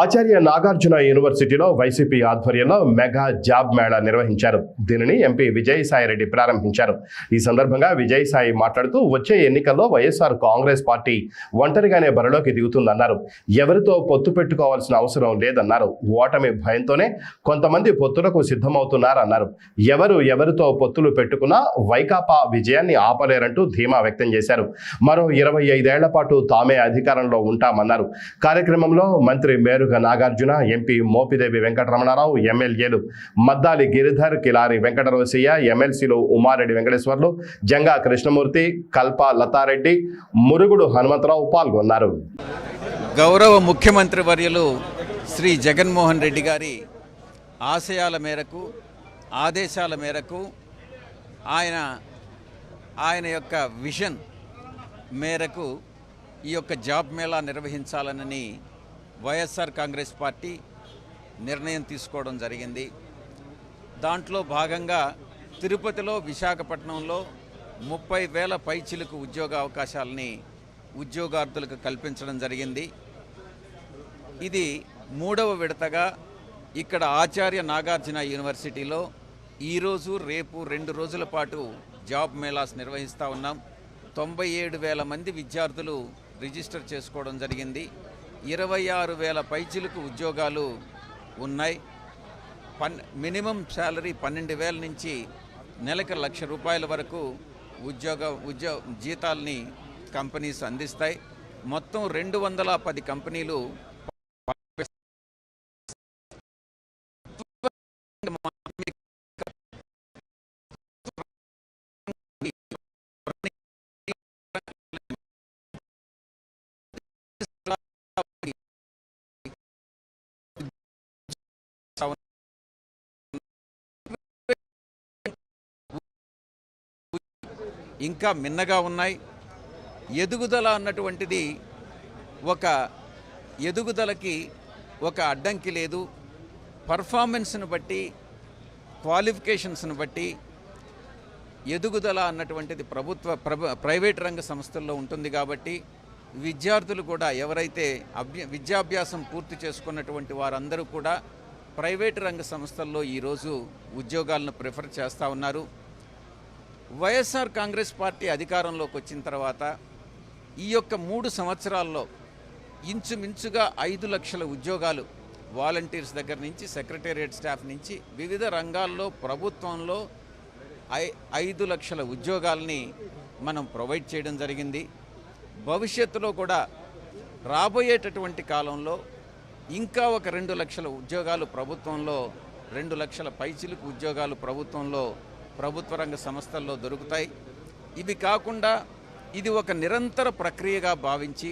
ఆచార్య నాగార్జున యూనివర్సిటీలో వైసీపీ ఆధ్వర్యంలో mega job Mela నిర్వహించారు. దీనిని ఎంపీ విజయసాయిరెడ్డి ప్రారంభించారు. ఈ సందర్భంగా విజయసాయి మాట్లాడుతూ వచ్చే ఎన్నికల్లో వైఎస్ఆర్ కాంగ్రెస్ పార్టీ ఒంటరిగానే బరిలోకి దిగుతుందన్నారు. ఎవరితో పొత్తు పెట్టుకోవాల్సిన అవసరం లేదన్నారు. ఓటమి భయంతోనే కొంతమంది పొత్తులకు సిద్ధమవుతున్నారన్నారు. ఎవరు ఎవరితో పొత్తులు పెట్టుకున్నా వైకాపా విజయాన్ని ఆపలేరంటూ ధీమా వ్యక్తం చేశారు. మరో ఇరవై ఐదేళ్ళ పాటు తామే అధికారంలో ఉంటామన్నారు. కార్యక్రమంలో మంత్రి వేరుగ నాగార్జున ఎంపీ మోపిదేవి వెంకటరమణారావు ఎమ్మెల్యేలు మద్దాలి గిరిధర్ కిలారి వెంకటరోసయ్య ఎమ్మెల్సీలు ఉమారెడ్డి వెంకటేశ్వర్లు జంగా కృష్ణమూర్తి కల్ప లతారెడ్డి మురుగుడు హనుమంతరావు పాల్గొన్నారు. గౌరవ ముఖ్యమంత్రి వర్యులు శ్రీ జగన్మోహన్ రెడ్డి గారి ఆశయాల మేరకు ఆదేశాల మేరకు ఆయన ఆయన యొక్క విజన్ మేరకు ఈ యొక్క జాబ్ మేళా నిర్వహించాలనని వైఎస్ఆర్ కాంగ్రెస్ పార్టీ నిర్ణయం తీసుకోవడం జరిగింది. దాంట్లో భాగంగా తిరుపతిలో విశాఖపట్నంలో ముప్పై వేల పైచిలకు ఉద్యోగ అవకాశాలని ఉద్యోగార్థులకు కల్పించడం జరిగింది. ఇది మూడవ విడతగా ఇక్కడ ఆచార్య నాగార్జున యూనివర్సిటీలో ఈరోజు రేపు రెండు రోజుల పాటు జాబ్ మేళాస్ నిర్వహిస్తూ ఉన్నాం. తొంభై ఏడు వేల మంది విద్యార్థులు రిజిస్టర్ చేసుకోవడం జరిగింది. ఇరవై ఆరు వేల పైచిలకు ఉద్యోగాలు ఉన్నాయి. పన్ మినిమం శాలరీ పన్నెండు వేల నుంచి నెలకు లక్ష రూపాయల వరకు ఉద్యోగ ఉద్యో జీతాల్ని కంపెనీస్ అందిస్తాయి. మొత్తం రెండు వందల పది కంపెనీలు ఇంకా మిన్నగా ఉన్నాయి. ఎదుగుదల అన్నటువంటిది ఒక ఎదుగుదలకి ఒక అడ్డంకి లేదు. పర్ఫార్మెన్స్ను బట్టి క్వాలిఫికేషన్స్ను బట్టి ఎదుగుదల అన్నటువంటిది ప్రభుత్వ ప్రభ ప్రైవేట్ రంగ సంస్థల్లో ఉంటుంది కాబట్టి విద్యార్థులు కూడా ఎవరైతే అభ్య విద్యాభ్యాసం పూర్తి చేసుకున్నటువంటి వారందరూ కూడా ప్రైవేట్ రంగ సంస్థల్లో ఈరోజు ఉద్యోగాలను ప్రిఫర్ చేస్తూ ఉన్నారు. వైఎస్ఆర్ కాంగ్రెస్ పార్టీ అధికారంలోకి వచ్చిన తర్వాత ఈ యొక్క మూడు సంవత్సరాల్లో ఇంచుమించుగా ఐదు లక్షల ఉద్యోగాలు వాలంటీర్స్ దగ్గర నుంచి సెక్రటేరియట్ స్టాఫ్ నుంచి వివిధ రంగాల్లో ప్రభుత్వంలో ఐ ఐదు లక్షల ఉద్యోగాల్ని మనం ప్రొవైడ్ చేయడం జరిగింది. భవిష్యత్తులో కూడా రాబోయేటటువంటి కాలంలో ఇంకా ఒక రెండు లక్షల ఉద్యోగాలు ప్రభుత్వంలో రెండు లక్షల పైచిలుకు ఉద్యోగాలు ప్రభుత్వంలో ప్రభుత్వ రంగ సంస్థల్లో దొరుకుతాయి. ఇవి కాకుండా ఇది ఒక నిరంతర ప్రక్రియగా భావించి